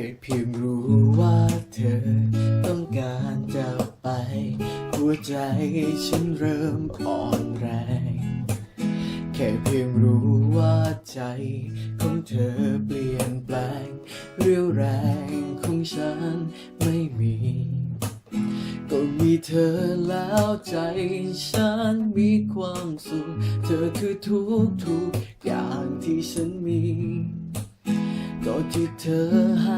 ค่เพียงรู้ว่าเธอต้องการจะไป หัวใจฉันเริ่มอ่อนแรงแค่เพียงรู้ว่าใจของเธอเปลี่ยนแปลง เรี่ยวแรงของฉันไม่มี ก็มีเธอแล้วใจฉันมีความสุข เธอคือทุกทุกอย่างที่ฉันมี ก็ที่เธอให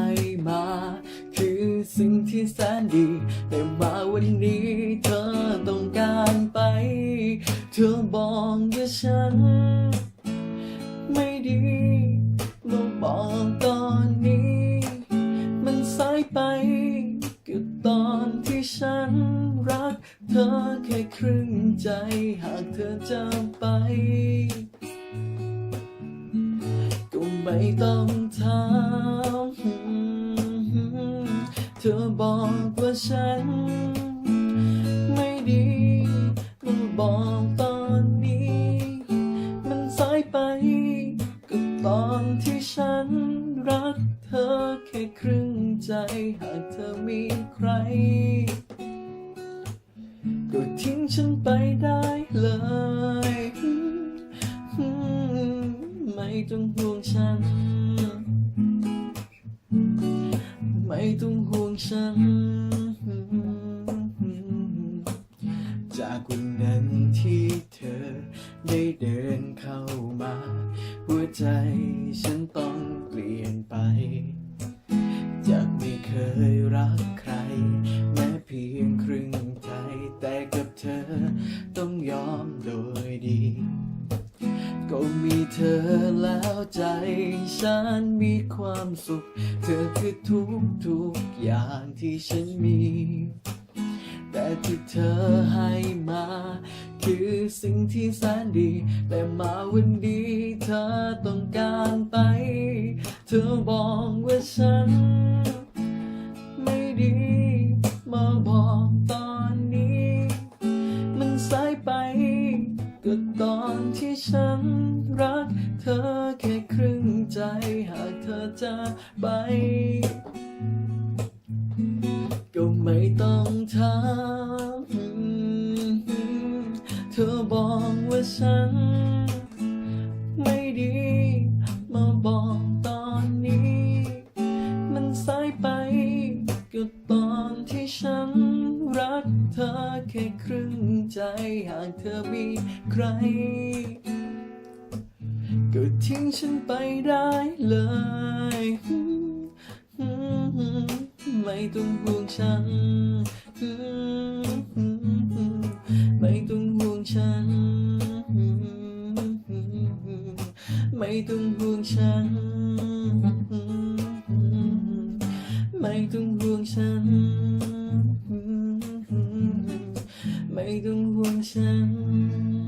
้มาคือ สิ่งที่แสนดี แต่มาวันนี้เธอต้องการไป เธอบอกว่าฉัน ไม่ดีมาบอกตอนนี้ มันสายไปก็ตอนที่ฉันรัก เธอแค่ครึ่งใจหากเธอจะไปก็ไม่ต้องถาม อบอกว่าฉัน ไม่ดีมาบอกตอนนี้ มันสายไปก็ตอนที่ฉันรักเธอแค่ครึ่งใจหากเธอมีใคร ก็ทิ้งฉันไปได้เลยไม่ต้องห่วงฉัน ฉัน จากวันนั้นที่เธอได้เดินเข้ามา หัวใจฉันต้องเปลี่ยนไป จากไม่เคยรัก ก็มีเธอแล้วใจฉันมีความสุข เธอคือทุกทุกอย่างที่ฉันมี แต่ที่เธอให้มา คือสิ่งที่แสนดี แต่มาวันนี้เธอต้องการไป เธอบอกว่าฉัน ไม่ดีมาบอกตอนนี้ มันสายไป ก็ตอนที่ฉันรักเธอแค่ครึ่งใจหากเธอจะไป ก็ไม่ต้องถามเธอบอกว่าฉัน ไม่ดี มาบอกตอนนี้ มันสายไป ก็ตอนที่ฉันรักเธอแค่ครึ่ง ใจหากเธอมีใคร ก็ทิ้งฉันไปได้เลย ไม่ต้องห่วงฉัน ไม่ต้องห่วงฉัน ไม่ต้องห่วงฉัน ไม่ต้องห่วงฉัน Cưng!